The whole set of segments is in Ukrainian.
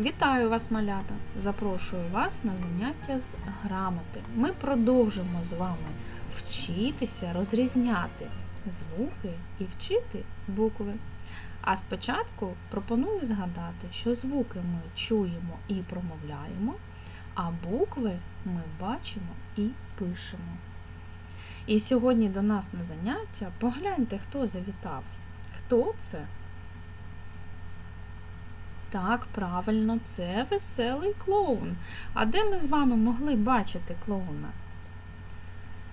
Вітаю вас, малята! Запрошую вас на заняття з грамоти. Ми продовжимо з вами вчитися розрізняти звуки і вчити букви. А спочатку пропоную згадати, що звуки ми чуємо і промовляємо, а букви ми бачимо і пишемо. І сьогодні до нас на заняття погляньте, хто завітав. Хто це? Так, правильно, це веселий клоун. А де ми з вами могли бачити клоуна?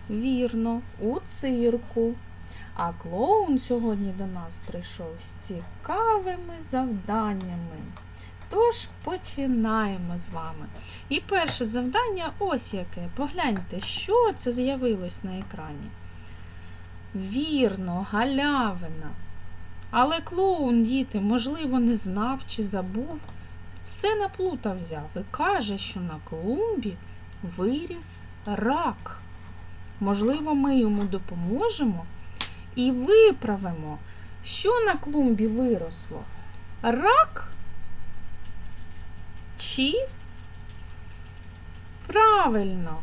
Вірно, у цирку. А клоун сьогодні до нас прийшов з цікавими завданнями. Тож починаємо з вами. І перше завдання ось яке. Погляньте, що це з'явилось на екрані. Вірно, галявина. Але клоун, діти, можливо, не знав чи забув. Все на плута взяв і каже, що на клумбі виріс рак. Можливо, ми йому допоможемо і виправимо, що на клумбі виросло. Рак чи правильно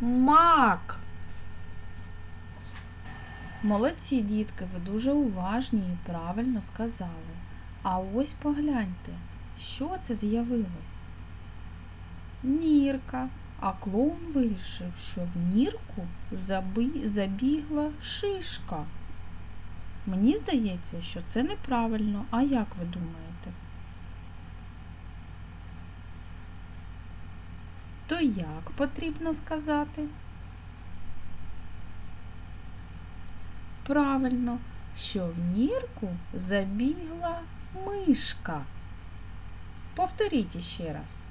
мак. Молодці, дітки, ви дуже уважні і правильно сказали. А ось погляньте, що це з'явилось? Нірка. А клоун вирішив, що в нірку забігла шишка. Мені здається, що це неправильно. А як ви думаєте? То як потрібно сказати? Правильно, що в нірку забігла мишка. Повторіть іще раз.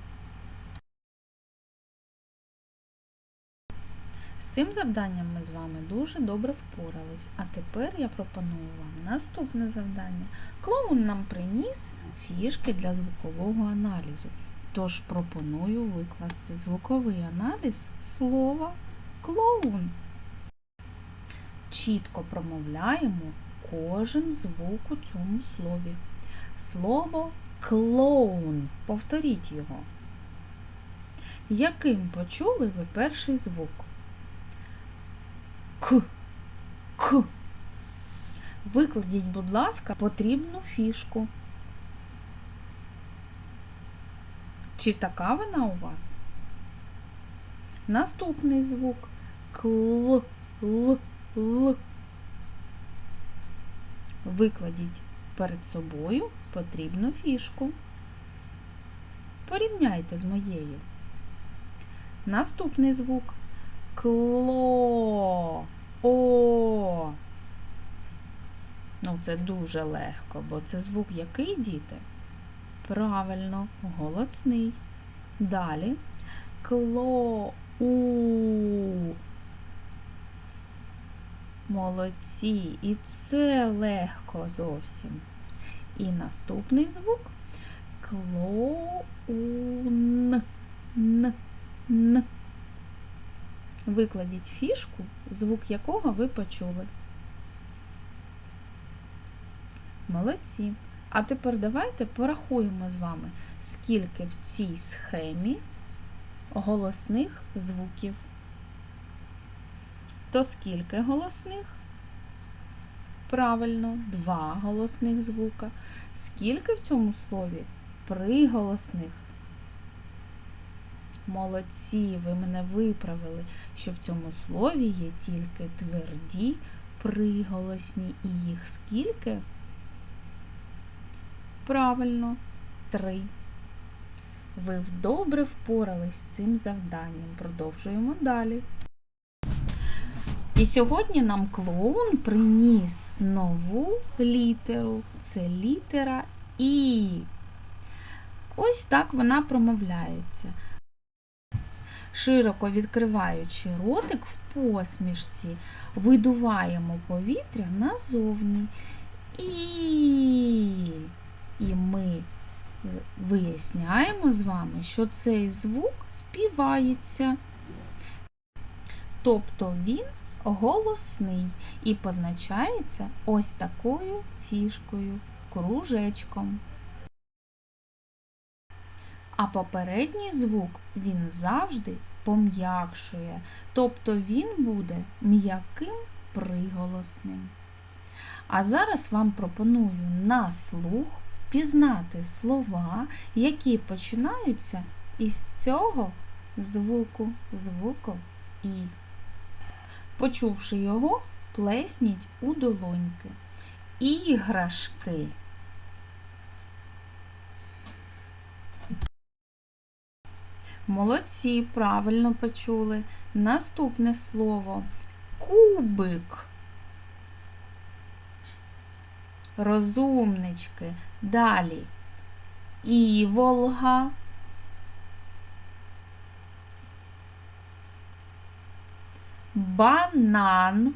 З цим завданням ми з вами дуже добре впорались. А тепер я пропоную вам наступне завдання. Клоун нам приніс фішки для звукового аналізу. Тож пропоную викласти звуковий аналіз слова клоун чітко промовляємо кожен звук у цьому слові. Слово клоун. Повторіть його. Яким почули ви перший звук? К. К. Викладіть, будь ласка, потрібну фішку. Чи така вона у вас? Наступний звук кл, л, Л. Викладіть перед собою потрібну фішку. Порівняйте з моєю. Наступний звук кло. О. Ну, це дуже легко, бо це звук який, діти? Правильно, голосний. Далі кло у. Молодці, і це легко зовсім. І наступний звук клоун. Н. Н. Викладіть фішку, звук якого ви почули. Молодці. А тепер давайте порахуємо з вами, скільки в цій схемі голосних звуків. То скільки голосних? Правильно, два голосних звука. Скільки в цьому слові приголосних? Молодці, ви мене виправили, що в цьому слові є тільки тверді приголосні. І їх скільки? Правильно, три. Ви добре впорались з цим завданням. Продовжуємо далі. І сьогодні нам клоун приніс нову літеру. Це літера І. Ось так вона промовляється. Широко відкриваючи ротик в посмішці, видуваємо повітря назовні. І. І ми виясняємо з вами, що цей звук співається. Тобто він голосний і позначається ось такою фішкою, кружечком. а попередній звук він завжди пом'якшує, тобто він буде м'яким приголосним. А зараз вам пропоную на слух впізнати слова, які починаються із цього звуку, звуку І. Почувши його, плесніть у долоньки. Іграшки. Молодці, правильно почули. Наступне слово кубик. Розумнички. Далі. Іволга. Банан.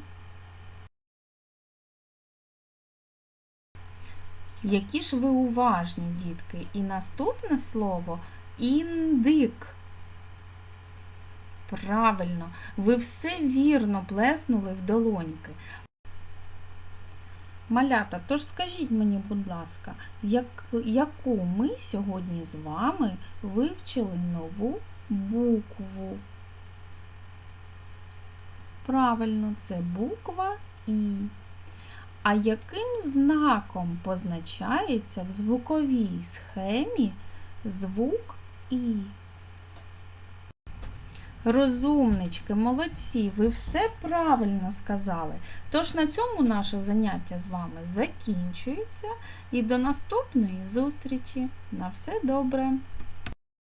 Які ж ви уважні, дітки. І наступне слово індик. Правильно, ви все вірно плеснули в долоньки. Малята, тож скажіть мені, будь ласка, як, яку ми сьогодні з вами вивчили нову букву? Правильно, це буква І. А яким знаком позначається в звуковій схемі звук І? Розумнички, молодці, ви все правильно сказали. Тож на цьому наше заняття з вами закінчується. І до наступної зустрічі. На все добре!